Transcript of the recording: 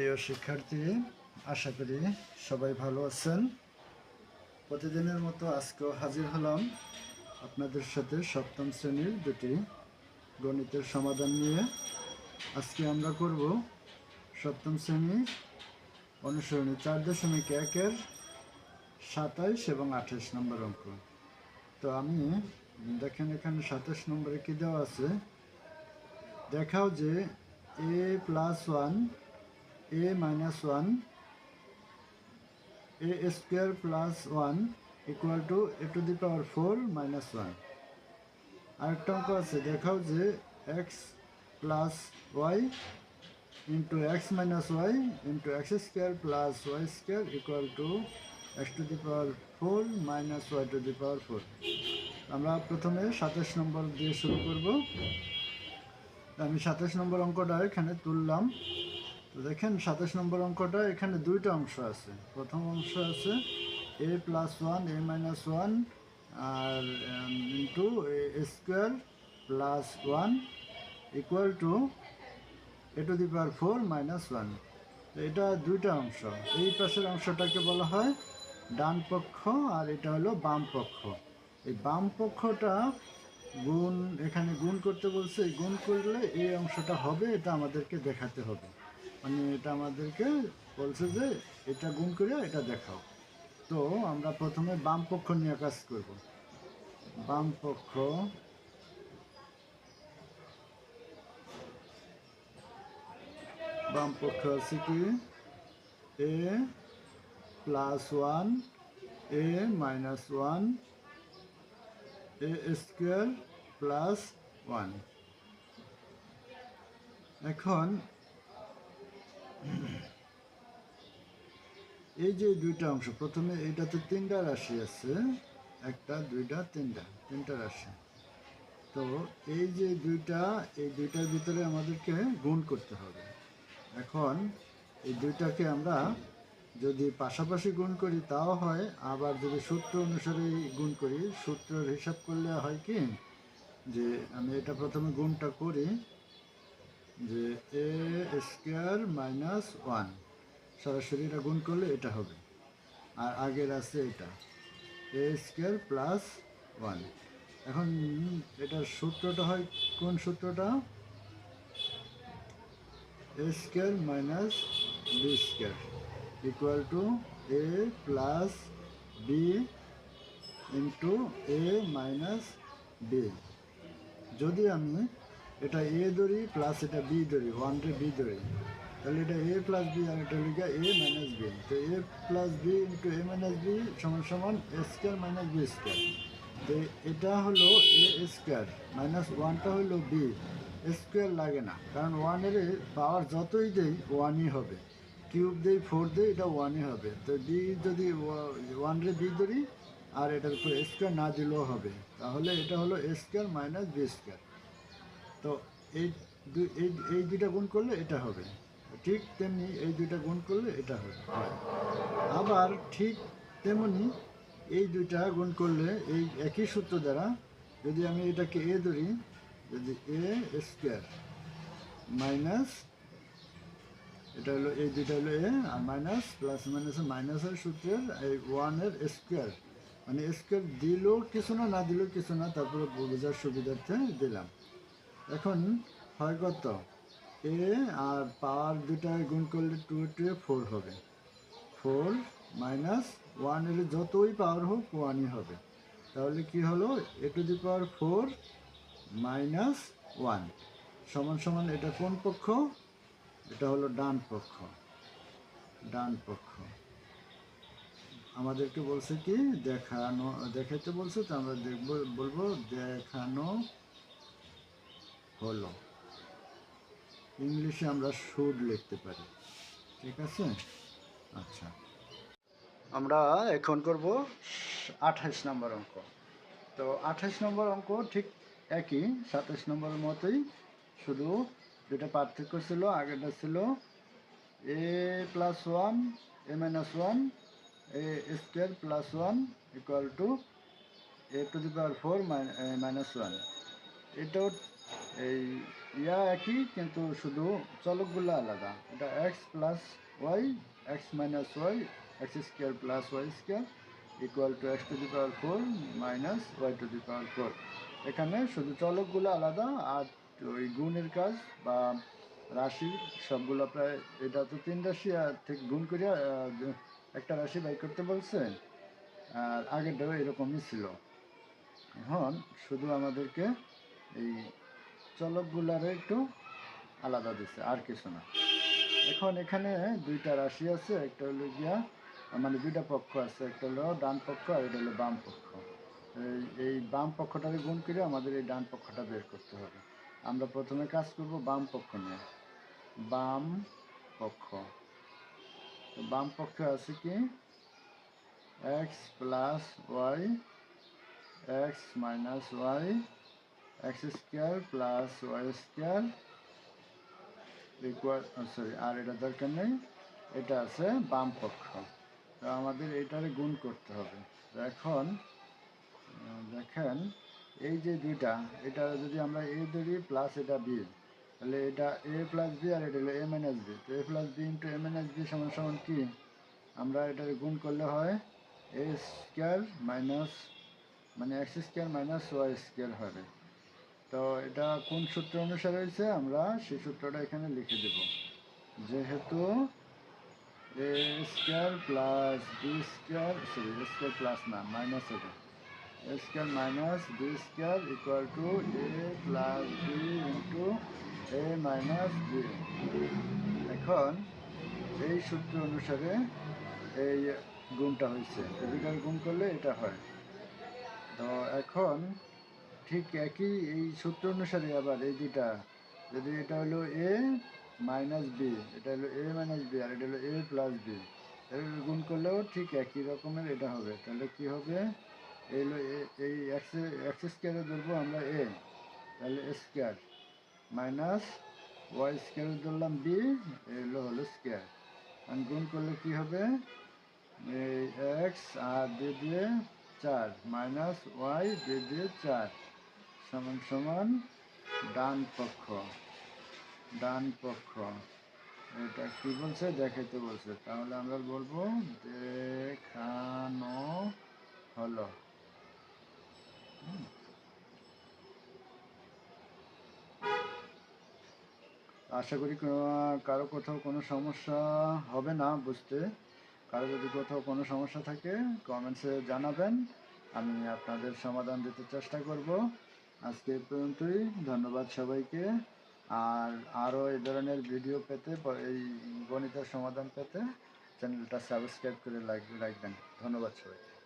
প্রিয় শিক্ষার্থী, আশা করি সবাই ভালো আছেন। প্রতিদিনের মতো আজকেও হাজির হলাম আপনাদের সাথে সপ্তম শ্রেণির দুটি গণিতের সমাধান নিয়ে। আজকে আমরা করব সপ্তম শ্রেণি অনুসরণী চার দশমিক একের সাতাইশ এবং আঠাশ নম্বর অঙ্ক। তো আমি, দেখেন এখানে সাতাশ নম্বরে কী দেওয়া আছে? দেখাও যে A plus one A minus one A square plus one equal to A to the power four minus one আরেকটা অঙ্ক আছে, দেখাও যে X plus Y into X minus Y into X square plus Y square equal to X to the power four minus Y to the power four আমরা প্রথমে সাতাশ নম্বর দিয়ে শুরু করব। আমি সাতাশ নম্বর অঙ্কটা এখানে তুললাম। তো দেখেন সাতাশ নম্বর অঙ্কটা, এখানে দুইটা অংশ আছে। প্রথম অংশ আছে A plus one A minus one R into A square plus one equal to A to the power four minus one এটা দুইটা অংশ। এই পাশের অংশটাকে বলা হয় ডান পক্ষ, আর এটা হলো বাম পক্ষ। এই বাম পক্ষটা গুণ, এখানে গুণ করতে বলছে গুণ করলে এই অংশটা হবে, এটা আমাদেরকে দেখাতে হবে। মানে এটা আমাদেরকে বলছে যে এটা গুণ করে এটা দেখাও। তো আমরা প্রথমে বাম পক্ষ নিয়ে কাজ করব। বাম পক্ষ বাম পক্ষ আছে কি? A plus one, A minus one, A square plus one. এখন এই যে দুইটা অংশ, প্রথমে এইটাতে তিনটা রাশি আছে, একটা, দুইটা, তিনটা তিনটা রাশি। তো এই যে দুইটা, এই দুইটার ভিতরে আমাদেরকে গুণ করতে হবে। এখন এই দুইটাকে আমরা যদি পাশাপাশি গুণ করি, তাও হয়, আবার যদি সূত্র অনুসারে গুণ করি, সূত্রের হিসাব করলে হয় কি? যে আমি এটা প্রথমে গুণটা করি যে এ স্কোয়ার মাইনাস ওয়ান সরাসরি এটা গুণ করলে এটা হবে। আর আগের আছে এটা। এ স্কোয়ার প্লাস ওয়ান এখন এটার সূত্রটা হয় কোন সূত্রটা? A square minus B square equal to A plus B into A minus B যদি আমি এটা এ ধরি প্লাস এটা বি ধরি ওয়ান রে বি ধরি তাহলে এটা এ প্লাস বি আর এটা লিখা এ মাইনাস বি তো A plus B into A minus B সমান সমান A square minus B square তো এটা হলো এ স্কোয়ার মাইনাস ওয়ানটা হলো বি স্কোয়ার লাগে না, কারণ ওয়ানের পাওয়ার যতই দেই ওয়ানই হবে। কিউব দেই ফোর দেই, এটা ওয়ানই হবে। তো বি যদি ওয়ান রে বি ধরি আর এটার উপর স্কোয়ার না দিলেও হবে, তাহলে এটা হলো স্কোয়ার মাইনাস বি স্কোয়ার তো এই এই এই দুইটা গুণ করলে এটা হবে। ঠিক তেমনি এই দুইটা গুণ করলে এটা হবে। আবার ঠিক তেমনি এই দুইটা গুণ করলে এই একই সূত্র দ্বারা যদি আমি এটাকে এ ধরি, যদি এ স্কোয়ার মাইনাস, এটা হলো, এই দুইটা হলো এ আর মাইনাস, প্লাস মাইনাস মাইনাসের সূত্রের এই ওয়ানের স্কোয়ার। মানে স্কোয়ার দিলেও কিছু না না দিলেও কিছু না, তারপরে বোঝার সুবিধার্থে দিলাম। এখন হয় কত? এ আর পাওয়ার দুটায় গুণ করলে টু টু ফোর হবে। ফোর মাইনাস ওয়ানের যতই পাওয়ার হোক ওয়ানই হবে। তাহলে কি হলো? A to the power four minus one সমান সমান এটা কোন পক্ষ? এটা হলো ডান পক্ষ। ডান পক্ষ। আমাদেরকে বলছে কি? দেখানো, দেখাইতে বলছে, তো আমরা দেখব, বলব দেখানো হলো। ইংলিশে আমরা শুড লিখতে পারি। ঠিক আছে? আচ্ছা। আমরা এখন করব আঠাশ নম্বর অঙ্ক। তো আঠাশ নম্বর অঙ্ক ঠিক একই, সাতাশ নম্বরের মতোই। শুধু যেটা পার্থক্য ছিল আগেটা ছিল A plus one A minus one A square plus one equal to A to the power four minus one এটাও এই ইয়া একই, কিন্তু শুধু চলকগুলো আলাদা। এটা x plus y x minus y x square plus y square equal to x to the power four minus y to the power four এখানে শুধু চলকগুলো আলাদা, আর ওই গুণের কাজ বা রাশি সবগুলো প্রায়, এটা তো তিন রাশি, আর থেকে গুণ করে একটা রাশি বাই করতে বলছে। আর আগেরটাও এরকমই ছিল। এখন শুধু আমাদেরকে এই চলকগুলার একটু আলাদা দিচ্ছে আর কিছু না। এখন এখানে দুইটা রাশি আছে, একটা হলো গিয়া মানে দুইটা পক্ষ আছে, একটা হলো ডান পক্ষ আর এটা হলো বাম পক্ষ। এই এই বাম পক্ষটাকে গুণ করে আমাদের এই ডান পক্ষটা বের করতে হবে। আমরা প্রথমে কাজ করব বাম পক্ষ নিয়ে। বাম পক্ষ। তো বাম পক্ষে আছে কি? X plus y, x minus y x square plus y square equal sorry আর এটা দরকার নেই, এটা আছে বাম পক্ষ। তো আমাদের এটারে গুণ করতে হবে। এখন দেখেন, এই যে দুইটা, এটা যদি আমরা এ ধরি প্লাস এটা বি তাহলে এটা এ প্লাস বি আর এটা হলো এ মাইনাস বি তো A plus B into A minus B সমান সমান কি? আমরা এটার গুণ করলে হয় এ স্কোয়ার মাইনাস মানে x square minus y square হবে। তো এটা কোন সূত্র অনুসারে হয়েছে? আমরা সেই সূত্রটা এখানে লিখে দেব। যেহেতু A square plus B square sorry A square plus না মাইনাস হবে A square minus B square equal to A plus B into A minus B এখন এই সূত্র অনুসারে এই গুণটা হয়েছে। দুটার গুণ করলে এটা হয়। তো এখন ঠিক একই এই সূত্র অনুসারে আবার এই দুইটা। যদি এটা হলো এ মাইনাস বি এটা হলো এ মাইনাস বি আর এটা হলো এ প্লাস বি এর গুণ করলেও ঠিক একই রকমের এটা হবে। তাহলে কি হবে? এই হলো এই এক্স স্কোয়ারে ধরবো আমরা এ তাহলে স্কোয়ার মাইনাস ওয়াই স্কোয়ারে ধরলাম বি এগুলো হলো স্কোয়ার আর গুণ করলে কি হবে? এই এক্স আর দিয়ে দিয়ে চার মাইনাস ওয়াই দিয়ে দিয়ে চার। সমান সমান ডান পক্ষ ডান পক্ষ। এটা কি বলছে? দেখাইতে বলছে। তাহলে আমরা বলব দেখানো হলো। আশা করি কারও কোথাও কোনো সমস্যা হবে না বুঝতে। কারও যদি কোথাও কোনো সমস্যা থাকে কমেন্টসে জানাবেন। আমি আপনাদের সমাধান দিতে চেষ্টা করব। আজকে এই পর্যন্তই। ধন্যবাদ সবাইকে। আর আরও এই ধরনের ভিডিও পেতে, এই গণিতের সমাধান পেতে চ্যানেলটা সাবস্ক্রাইব করে রাখবেন ধন্যবাদ সবাইকে।